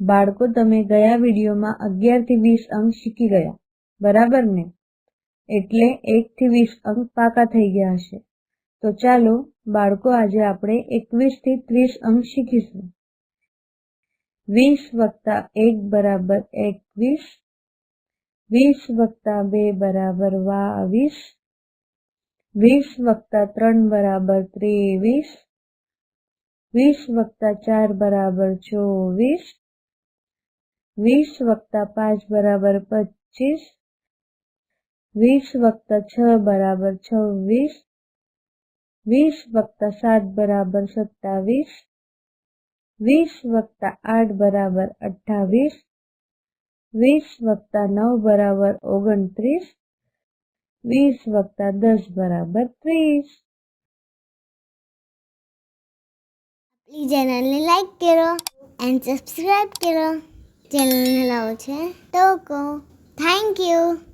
બાળકો, તમે ગયા વિડીયોમાં અગિયારથી વીસ અંક શીખી ગયા. બરાબર ને? એટલે એકથી વીસ અંક પાકા થઈ ગયા હશે. તો ચાલો, બાળકો, આજે આપણે એકવીસથી ત્રીસ અંક શીખીશું. વીસ વત્તા એક બરાબર એકવીસ. વીસ વત્તા બે બરાબર બાવીસ. વીસ વત્તા ત્રણ બરાબર ત્રેવીસ. વીસ વત્તા ચાર બરાબર ચોવીસ. વીસ વત્તા પાંચ બરાબર પચીસ, વીસ વત્તા છ બરાબર છવ્વીસ, વીસ વત્તા સાત બરાબર સત્તાવીસ, વીસ વત્તા આઠ બરાબર અઠ્ઠાવીસ, વીસ વત્તા નવ બરાબર ઓગણત્રીસ, વીસ વત્તા દસ બરાબર ત્રીસ. આપણી ચેનલને લાઈક કરો એન્ડ સબસ્ક્રાઈબ કરો. ચેનલને લાવો છે. તો કહો. Thank you